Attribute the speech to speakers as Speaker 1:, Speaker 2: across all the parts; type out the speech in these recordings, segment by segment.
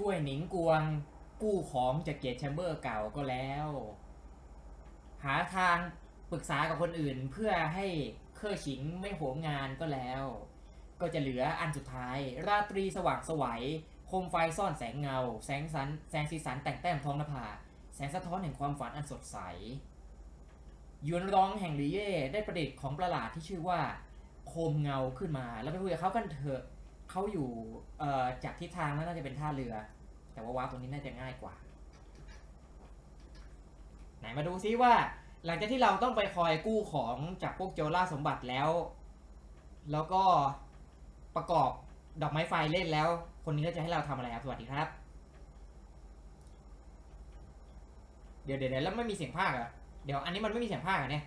Speaker 1: ช่วยหนิงกวงกู้ของจากเกียรแชมเบอร์เก่าก็แล้ว หาทางปรึกษากับคนอื่นเพื่อให้เคอร์ฉิงไม่โหมงานก็แล้ว ก็จะเหลืออันสุดท้าย ราตรีสว่างสวัยโคมไฟซ่อนแสงเงา แสงสันแสงสีสันแต่งแต้มท้องนภา แสงสะท้อนแห่งความฝันอันสดใสยวนร้องแห่งลีเย่ได้ประดิษฐ์ของประหลาดที่ชื่อว่า โคมเงาขึ้นมา แล้วไปคุยกับเขากันเถอะ เขาอยู่เอ่อจากทิศทางนั้นน่าจะเป็นท่าเรือ แต่ว่าว้าร์ปตรงนี้น่าจะง่ายกว่า ไหนมาดูซิว่า หลังจากที่เราต้องไปคอยกู้ของจากพวกโจรล่าสมบัติแล้ว แล้วก็ประกอบดอกไม้ไฟเล่นแล้ว คนนี้ก็จะให้เราทำอะไรครับ สวัสดีครับ เดี๋ยวเดี๋ยวเดี๋ยวแล้วไม่มีเสียงภาคเหรอเดี๋ยวอันนี้มันไม่มีเสียงภาคเหรอเนี่ย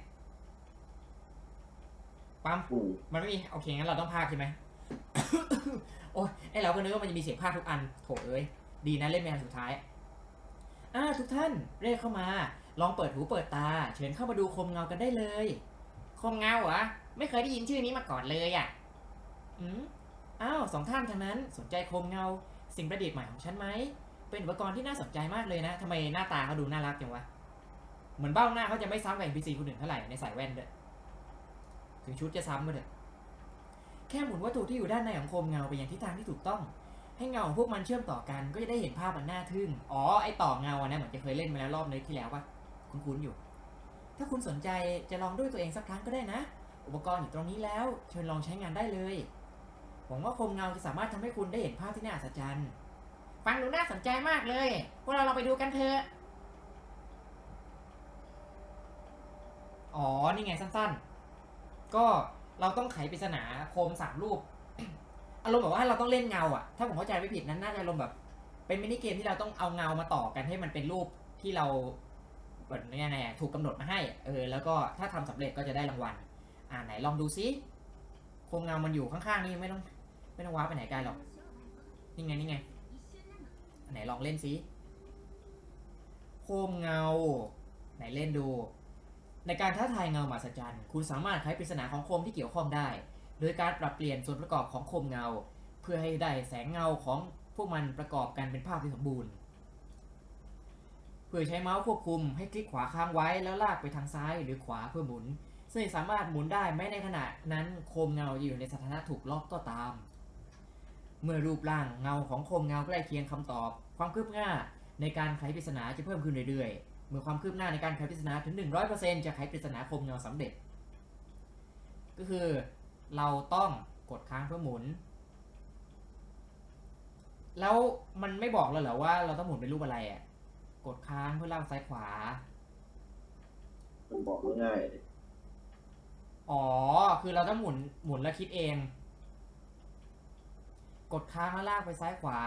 Speaker 1: ปั๊ม
Speaker 2: อืม
Speaker 1: มันไม่มี โอเคงั้นเราต้องพากย์ใช่ไหมโอ้ยไอ เราก็นึกว่ามันจะมีเสียงพากย์ทุกอันโถเอ้ยดีนะเล่นเป็นอันสุดท้ายอ่าทุกท่านเรียกเข้ามา ลองเปิดหูเปิดตา เชิญเข้ามาดูคมเงากันได้เลย คมเงาเหรอไม่เคยได้ยินชื่อนี้มาก่อนเลยอะอืมอ้าวสองท่านทางนั้นสนใจคมเงา สิ่งประดิษฐ์ใหม่ของฉันไหมเป็นอุปกรณ์ที่น่าสนใจมากเลยนะทำไมหน้าตาเขาดูน่ารักจังวะเหมือนเบ้าหน้าเขาจะไม่ซ้ำกับ NPC คนอื่นเท่าไหร่ในสายแว่นเด้วยถึงชุดจะซ้ำก็เถอะ แค่หมุนวัตถุที่อยู่ด้านในของโคมเงาไปยังทิศทางที่ถูกต้อง ให้เงาของพวกมันเชื่อมต่อกัน ก็จะได้เห็นภาพมันน่าทึ่ง อ๋อ ไอต่อเงาอันนั้นเหมือนจะเคยเล่นมาแล้วรอบนึงที่แล้วปะคุ้นๆอยู่ ถ้าคุณสนใจจะลองด้วยตัวเองสักครั้งก็ได้นะ อุปกรณ์อยู่ตรงนี้แล้ว เชิญลองใช้งานได้เลยหวังว่าโคมเงาจะสามารถทำให้คุณได้เห็นภาพที่น่าอัศจรรย์ ฟังดูน่าสนใจมากเลย พวกเราลองไปดูกันเถอะ อ๋อ นี่ไงสั้นๆ ก็ เราต้องไขปริศนาโคมสามรูป อารมณ์แบบว่าเราต้องเล่นเงาอะ ถ้าผมเข้าใจไม่ผิดนั้นน่าจะอารมณ์แบบ เป็นมินิเกมที่เราต้องเอาเงามาต่อกันให้มันเป็นรูปที่เราแบบยังไงถูกกำหนดมาให้ เออ แล้วก็ถ้าทำสำเร็จก็จะได้รางวัล อ่าไหนลองดูซิโคมเงามันอยู่ข้างๆนี่ไม่ต้อง ไม่ต้องว้าไปไหนไกลหรอกนี่ไงนี่ไงไหนลองเล่นซิโคมเงา ไหนเล่นดู ในการท้าทายเงามหัศจรรย์คุณสามารถไขปริศนาของโคมที่เกี่ยวข้องได้ โดยการปรับเปลี่ยนส่วนประกอบของโคมเงา เพื่อให้ได้แสงเงาของพวกมันประกอบกันเป็นภาพที่สมบูรณ์ เพื่อใช้เมาส์ควบคุมให้คลิกขวาค้างไว้แล้วลากไปทางซ้ายหรือขวาเพื่อหมุน ซึ่งสามารถหมุนได้แม้ในขณะนั้นโคมเงาอยู่ในสถานะถูกล็อกก็ตาม เมื่อรูปร่างเงาของโคมเงาใกล้เคียงคำตอบ ความคืบหน้าในการไขปริศนาจะเพิ่มขึ้นเรื่อยๆ มื่อความคืบหน้าในการไขปริศนาถึง 100%จะไขปริศนาโคมเงาสำเร็จ ก็คือเราต้องกดค้างเพื่อหมุน แล้วมันไม่บอกเราเหรอว่าเราต้องหมุนเป็นรูปอะไรอะ กดค้างเพื่อลากซ้ายขวา
Speaker 2: มันบอกง่าย
Speaker 1: อ๋อ คือเราต้องหมุนหมุนแล้วคิดเอง กดค้างแล้วลากไปซ้ายขวา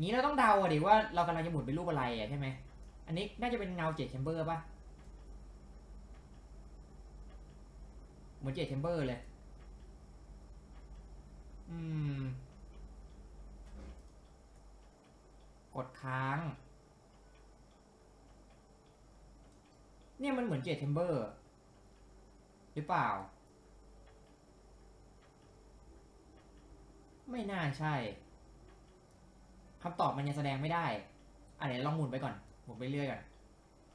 Speaker 1: นี้เราต้องเดาอะดิว่าเรากำลังจะหมุนเป็นรูปอะไรอะใช่ไหม อันนี้น่าจะเป็นเงาเจ็ดแชมเบอร์ป่ะเหมือนเจ็ดแชมเบอร์เลย อืม กดค้าง เนี่ยมันเหมือนเจ็ดแชมเบอร์ หรือเปล่า ไม่น่าใช่ คำตอบมันยังแสดงไม่ได้อะเดี๋ยวลองหมุนไปก่อนหมุนไปเรื่อยก่อน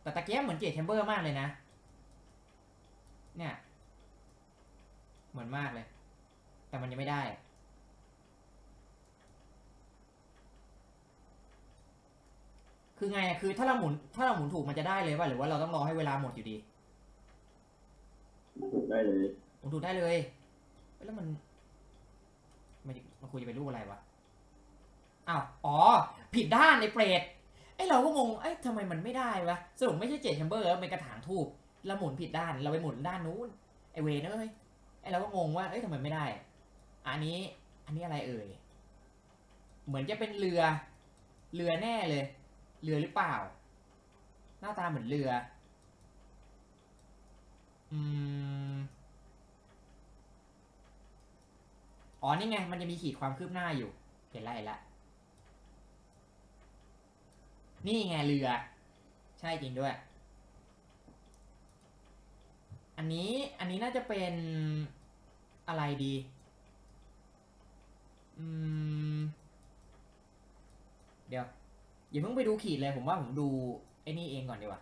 Speaker 1: แต่ตะเกียบเหมือนเจดแชมเบอร์มากเลยนะ เนี่ย เหมือนมากเลย แต่มันยังไม่ได้ คือไงอะคือถ้าเราหมุนถ้าเราหมุนถูกมันจะได้เลยป่ะหรือว่าเราต้องรอให้เวลาหมดอยู่ดี
Speaker 2: ๆถูกได้เลย
Speaker 1: หมุนถูกได้เลยเอ้ยแล้วมันมันมันควรจะเป็นรูปอะไรวะ อ้าวอ๋อ ผิดด้านในเปรตไอ้เราก็งงเอ้ยทำไมมันไม่ได้วะสรุปไม่ใช่เจดแชมเบอร์แล้วเป็นกระถางทูบเราหมุนผิดด้านเราไปหมุนด้านนู้นไอเวนเอ้ยไอเราก็งงว่าเอ้ยทำไมไม่ได้ อันนี้อันนี้อะไรเอ่ยเหมือนจะเป็นเรือ เรือแน่เลย เรือหรือเปล่า หน้าตาเหมือนเรือ อืม อ๋อ นี่ไง มันจะมีขีดความคืบหน้าอยู่ เห็นละเห็นละ นี่ไงเรือ ใช่จริงด้วย อันนี้อันนี้น่าจะเป็นอะไรดี อืม เดี๋ยว อย่าเพิ่งไปดูขีดเลยผมว่าผมดูไอ้นี่เองก่อนดีกว่า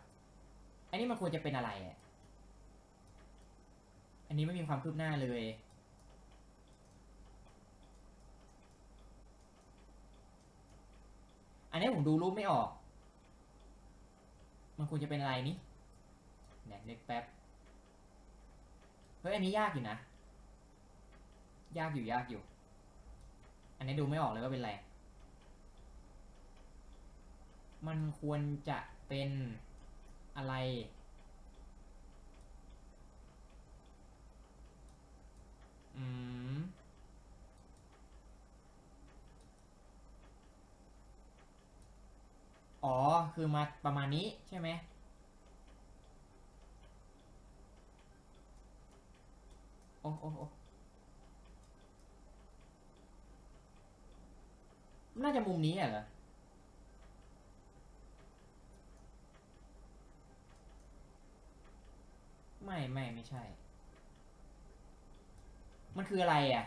Speaker 1: ไอ้นี่มันควรจะเป็นอะไรอะอันนี้ไม่มีความคืบหน้าเลย อันนี้ผมดูรูปไม่ออก มันควรจะเป็นอะไรนี่แหนกเล็กแป๊บ เฮ้ยอันนี้ยากอยู่นะ ยากอยู่ยากอยู่ อันนี้ดูไม่ออกเลยว่าเป็นอะไร มันควรจะเป็นอะไร อืม อ๋อ คือมาประมาณนี้ใช่ไหมโอ้โอ้โอ้น่าจะมุมนี้อะเหรอไม่ไม่ไม่ใช่ มันคืออะไรอะ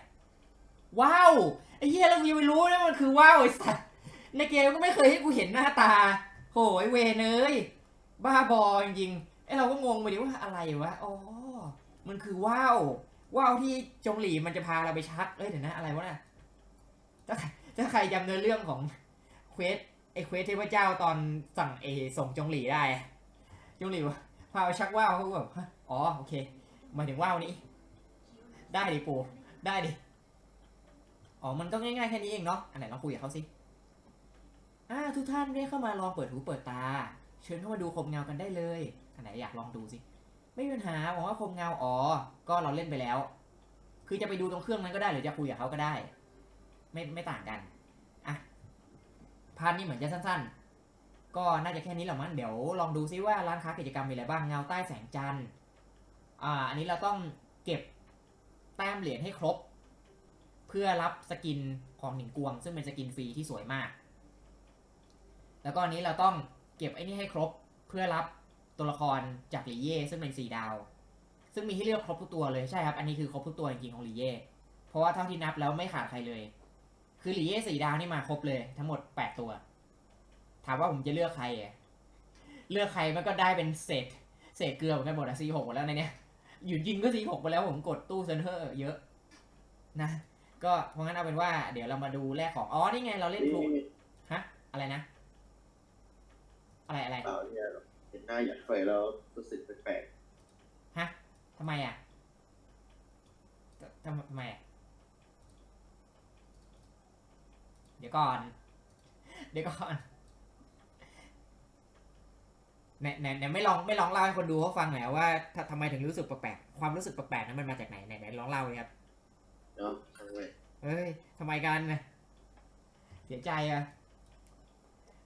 Speaker 1: ว้าว ไอ้เหี้ยแล้วกูยังไม่รู้นะมันคือว้าวไอ้สัสในเกมก็ไม่เคยให้กูเห็นหน้าตา โหยเวเนยบ้าบอจริงๆไอ้เราก็งงไปดิว่าอะไรวะอ๋อมันคือว้าวว้าวที่จงหลีมันจะพาเราไปชักเอ้ยเดี๋ยวนะอะไรวะน่ะถ้าใครถ้าใครจำเนื้อเรื่องของเควสไอเควสเทพเจ้าตอนสั่งเอส่งจงหลีได้อะจงหลีวะพาไปชักว่าวเขาก็แบบฮะอ๋อโอเคหมายถึงว่าวนี้ ได้ดิปูได้ดิอ๋อมันก็ง่ายๆแค่นี้เองเนาะอันไหนลองคุยกับเขาสิ อ่าทุกท่านได้เข้ามาลองเปิดหูเปิดตา เชิญเข้ามาดูคมเงากันได้เลยอันไหนอยากลองดูสิ ไม่มีปัญหาบอกว่าคมเงาอ๋อ ก็เราเล่นไปแล้ว คือจะไปดูตรงเครื่องนั้นก็ได้หรือจะคุยกับเขาก็ได้ ไม่ไม่ต่างกันอะพาร์ทนี้เหมือนจะสั้นๆ ก็น่าจะแค่นี้แหละมั้งเดี๋ยวลองดูซิว่าร้านค้ากิจกรรมมีอะไรบ้างเงาใต้แสงจันทร์อ่าอันนี้เราต้องเก็บแต้มเหรียญให้ครบ เพื่อรับสกินของหนิงกวง ซึ่งเป็นสกินฟรีที่สวยมาก แล้วก็อันนี้เราต้องเก็บไอ้นี่ให้ครบเพื่อรับตัวละครจากหลีเย่ซึ่งเป็นสีดาว ซึ่งมีให้เลือกครบทุกตัวเลยใช่ครับ อันนี้คือครบทุกตัวจริงๆของหลีเย่เพราะว่าเท่าที่นับแล้วไม่ขาดใครเลย คือหลีเย่สีดาวนี่มาครบเลยทั้งหมดแปดตัว ถามว่าผมจะเลือกใครอะเลือกใครมันก็ได้เป็นเศษเศษเกลือเหมือนกันหมดอะซีหกหมดแล้วในเนี้ยอยู่จริงก็ซีหกไปแล้วผมกดตู้เซนเตอร์เยอะ นะ ก็เพราะงั้นเอาเป็นว่า เดี๋ยวเรามาดูแรกของอ๋อนี่ไงเราเล่นพลุฮะอะไรนะ อะไรอะไร
Speaker 2: เปล่าเนี่ยเห็นหน้าอยากไฟแล้วรู้สึกแปลก
Speaker 1: ฮะทำไมอะททำทำไมอะ เดี๋ยวก่อน เดี๋ยวก่อนไหนไหนไหนไม่ลองไม่ลองเล่าให้คนดูเขาฟังหน่อยว่าถ้าทำไมถึงรู้สึกแปลกๆความรู้สึกแปลกๆนั้นมันมาจากไหนไหนไหนลองเล่าเลยครับ
Speaker 2: ๆเนาะทำไม
Speaker 1: เฮ้ยทำไมกันนะเสียใจอะ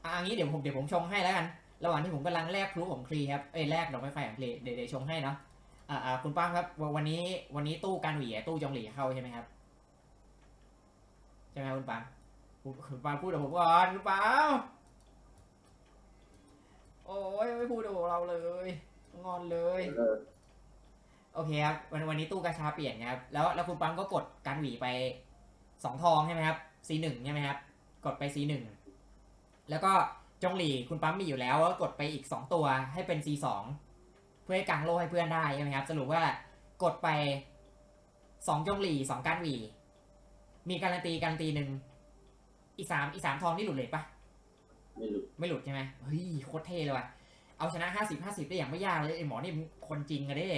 Speaker 1: อะอันนี้เดี๋ยวผมเดี๋ยวผมชงให้แล้วกัน ระหว่างที่ผมกำลังแลกพลุของคลีครับ เอ้ยแลกดอกไม้ไฟของคลีเดี๋ยวเดี๋ยวชงให้เนาะ อ่าอ่าคุณป้างครับวันวันนี้วันนี้ตู้การหวีอะตู้จองหลีเข้าใช่ไหมครับ ใช่ไหมคุณปังคุณคุณปังพูดกับผมก่อนคุณปังโอ้ยไม่พูดกับเราเลย งอนเลย
Speaker 2: เออ
Speaker 1: โอเคครับ วันวันนี้ตู้กระชาเปลี่ยนนะครับ แล้วแล้วคุณปั๊มก็กดการหวีไปสองทองใช่ไหมครับ C หนึ่งใช่ไหมครับ กดไป C หนึ่ง แล้วก็จงหลีคุณปั๊มมีอยู่แล้วก็กดไปอีกสองตัวให้เป็น C สองเพื่อให้กางโลให้เพื่อนได้ใช่ไหมครับ สรุปว่ากดไปสองจงหลีสองการหวี มีการันตีการันตีหนึ่งอีกสามอีกสามทองนี่หลุดเลยปะ
Speaker 2: ไม่รู้
Speaker 1: ไม่หลุดใช่ไหมเฮ้ยโคตรเท่เลยว่ะเอาชนะห้าสิบห้าสิบได้อย่างไม่ยากเลยไอหมอนี่มันคนจริงอะเด้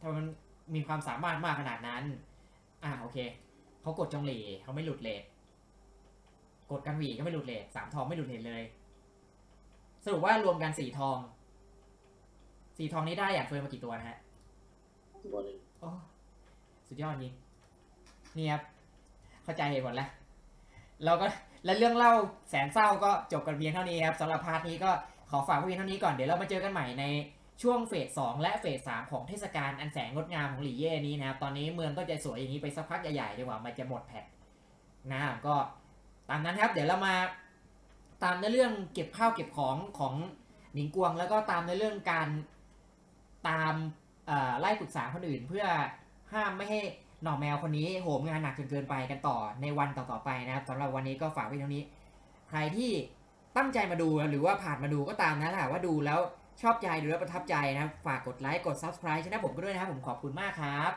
Speaker 1: ทำไมมันมีความสามารถมากขนาดนั้น อ่าโอเคเขากดจงเหลเขาไม่หลุดเลท กดกันหวีก็ไม่หลุดเลทสามทองไม่หลุดเลทเลย สรุปว่ารวมกันสี่ทองสี่ทองนี้ได้อย่างเฟิร์นมากี่ตัวนะฮะ
Speaker 2: ตัวหนึง
Speaker 1: โอ้สุดยอดจริงนี่ครับเข้าใจเหตุผลแล้วเราก็และเรื่องเล่าแสนเศร้าก็จบกันเพียงเท่านี้ครับสำหรับพาร์ทนี้ก็ขอฝากไว้เพียงเท่านี้ก่อนเดี๋ยวเรามาเจอกันใหม่ในช่วงเฟสสองและเฟสสามของเทศกาลอันแสนงดงามของหลี่เย่นี้นะครับตอนนี้เมืองก็จะสวยอย่างนี้ไปสักพักใหญ่ๆดีกว่ามันจะหมดแพทนะก็ตามนั้นครับ เดี๋ยวเรามาตามในเรื่องเก็บข้าวเก็บของของหนิงกวง แล้วก็ตามในเรื่องการตามไล่ปรึกษาคนอื่น เพื่อห้ามไม่ให้หน่อแมวคนนี้โหมงานหนักจนเกินไปกันต่อในวันต่อๆไปนะครับสำหรับวันนี้ก็ฝากไว้เท่านี้ ใครที่ตั้งใจมาดูหรือว่าผ่านมาดูก็ตามนะถ้าว่าดูแล้วชอบใจดูแล้วประทับใจนะฝากกดไลค์กด subscribe ช่องผมก็ด้วยนะครับผมขอบคุณมากครับ